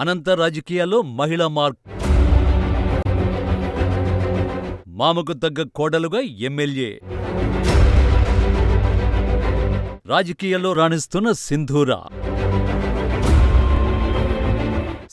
అనంత రాజకీయాల్లో మహిళా మార్క్. మామకు తగ్గ కోడలుగా ఎమ్మెల్యే. రాజకీయాల్లో రాణిస్తున్న సింధూరా.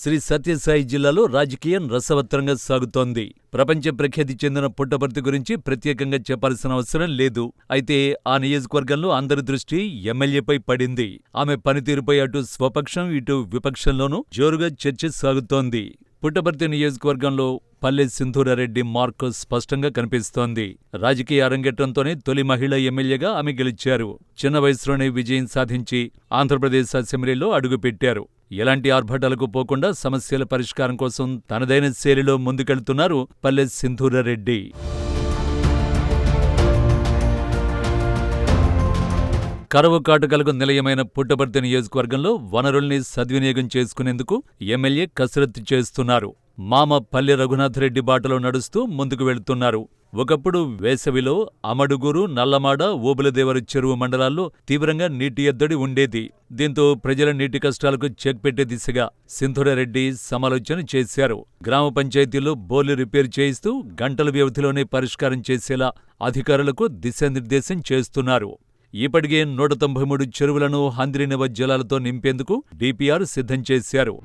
శ్రీ సత్యసాయి జిల్లాలో రాజకీయం రసవత్రంగా సాగుతోంది. ప్రపంచ ప్రఖ్యాతి చెందిన పుట్టపర్తి గురించి ప్రత్యేకంగా చెప్పాల్సిన అవసరం లేదు. అయితే ఆ నియోజకవర్గంలో అందరి దృష్టి ఎమ్మెల్యేపై పడింది. ఆమె పనితీరుపై అటు స్వపక్షం ఇటు విపక్షంలోనూ జోరుగా చర్చ సాగుతోంది. పుట్టపర్తి నియోజకవర్గంలో పల్లె సింధూరారెడ్డి మార్క్ స్పష్టంగా కనిపిస్తోంది. రాజకీయ అరంగేట్రంతోనే తొలి మహిళ ఎమ్మెల్యేగా ఆమె గెలిచారు. చిన్న వయసులోనే విజయం సాధించి ఆంధ్రప్రదేశ్ అసెంబ్లీలో అడుగుపెట్టారు. ఎలాంటి ఆర్భటాలకు పోకుండా సమస్యల పరిష్కారం కోసం తనదైన శైలిలో ముందుకెళ్తున్నారు పల్లె సింధూరారెడ్డి. కరువు కాటుకలకు నిలయమైన పుట్టపర్తి నియోజకవర్గంలో వనరుల్ని సద్వినియోగం చేసుకునేందుకు ఎమ్మెల్యే కసరత్తు చేస్తున్నారు. మామ పల్లె రఘునాథరెడ్డి బాటలో నడుస్తూ ముందుకు వెళుతున్నారు. ఒకప్పుడు వేసవిలో అమడుగురు నల్లమాడ ఓబులదేవరు చెరువు మండలాల్లో తీవ్రంగా నీటి ఎద్దడి ఉండేది. దీంతో ప్రజల నీటి కష్టాలకు చెక్ పెట్టే దిశగా సింధురారెడ్డి సమాలోచన చేశారు. గ్రామ పంచాయతీలో బోర్లు రిపేర్ చేయిస్తూ గంటల వ్యవధిలోనే పరిష్కారం చేసేలా అధికారులకు దిశానిర్దేశం చేస్తున్నారు. ఇప్పటికే నూట తొంభై మూడు చెరువులను హంద్రీనవ జలాలతో నింపేందుకు డిపిఆర్ సిద్ధం చేశారు.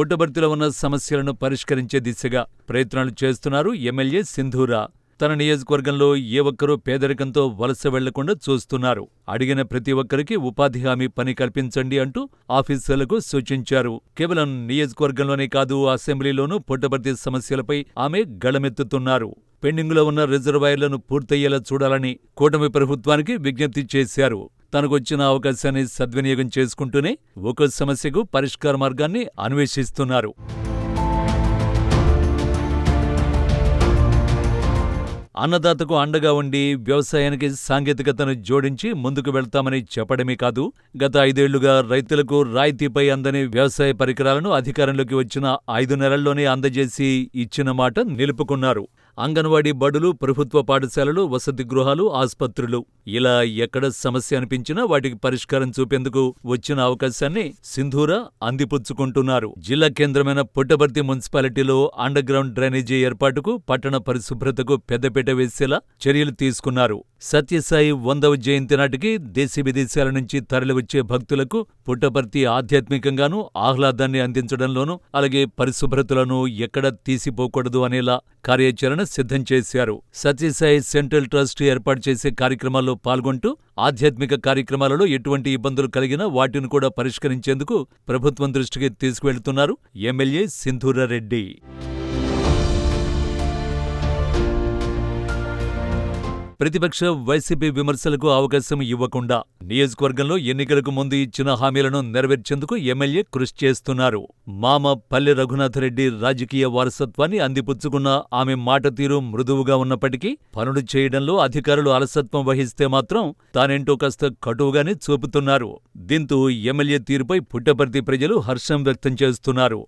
పుట్టబర్తిలో ఉన్న సమస్యలను పరిష్కరించే దిశగా ప్రయత్నాలు చేస్తున్నారు ఎమ్మెల్యే సింధూరా. తన నియోజకవర్గంలో ఏ ఒక్కరూ పేదరికంతో వలస వెళ్ళకుండా చూస్తున్నారు. అడిగిన ప్రతి ఒక్కరికి ఉపాధి హామీ పని కల్పించండి అంటూ ఆఫీసర్లకు సూచించారు. కేవలం నియోజకవర్గంలోనే కాదు అసెంబ్లీలోనూ పుట్టబర్తి సమస్యలపై ఆమె గళమెత్తుతున్నారు. పెండింగులో ఉన్న రిజర్వాయర్లను పూర్తయ్యేలా చూడాలని కూటమి ప్రభుత్వానికి విజ్ఞప్తి చేశారు. తనకొచ్చిన అవకాశాన్ని సద్వినియోగం చేసుకుంటూనే ఒక్కో సమస్యకు పరిష్కార మార్గాన్ని అన్వేషిస్తున్నారు. అన్నదాతకు అండగా ఉండి వ్యవసాయానికి సాంకేతికతను జోడించి ముందుకు వెళ్తామని చెప్పడమే కాదు గత ఐదేళ్ళుగా రైతులకు రాయితీపై అందని వ్యవసాయ పరికరాలను అధికారంలోకి వచ్చిన ఐదు నెలల్లోనే అందజేసి ఇచ్చిన మాట నిలుపుకున్నారు. అంగన్వాడీ బడులు ప్రభుత్వ పాఠశాలలు వసతి గృహాలు ఆస్పత్రులు. ఇలా ఎక్కడ సమస్య అనిపించినా వాటికి పరిష్కారం చూపేందుకు వచ్చిన అవకాశాన్ని సింధూర అందిపుచ్చుకుంటున్నారు. జిల్లా కేంద్రమైన పుట్టపర్తి మున్సిపాలిటీలో అండర్ గ్రౌండ్ డ్రైనేజీ ఏర్పాటుకు పట్టణ పరిశుభ్రతకు పెద్దపీట వేసేలా చర్యలు తీసుకున్నారు. సత్యసాయి వందవ జయంతి నాటికి దేశ విదేశాల నుంచి తరలివచ్చే భక్తులకు పుట్టపర్తి ఆధ్యాత్మికంగానూ ఆహ్లాదాన్ని అందించడంలోనూ అలాగే పరిశుభ్రతలను ఎక్కడ తీసిపోకూడదు అనేలా కార్యాచరణ సిద్ధం చేశారు. సత్యసాయి సెంట్రల్ ట్రస్ట్ ఏర్పాటు చేసే కార్యక్రమాల్లో పాల్గొంటూ ఆధ్యాత్మిక కార్యక్రమాలలో ఎటువంటి ఇబ్బందులు కలిగినా వాటిని కూడా పరిష్కరించేందుకు ప్రభుత్వం దృష్టికి తీసుకువెళ్తున్నారు ఎమ్మెల్యే సింధూరారెడ్డి. ప్రతిపక్ష వైసీపీ విమర్శలకు అవకాశం ఇవ్వకుండా నియోజకవర్గంలో ఎన్నికలకు ముందు ఇచ్చిన హామీలను నెరవేర్చేందుకు ఎమ్మెల్యే కృషి చేస్తున్నారు. మామ పల్లె రఘునాథరెడ్డి రాజకీయ వారసత్వాన్ని అందిపుచ్చుకున్న ఆమె మాట తీరు మృదువుగా ఉన్నప్పటికీ పనులు చేయడంలో అధికారులు అలసత్వం వహిస్తే మాత్రం తానేంటో కాస్త కటువుగానే చూపుతున్నారు. దీంతో ఎమ్మెల్యే తీరుపై పుట్టపర్తి ప్రజలు హర్షం వ్యక్తం చేస్తున్నారు.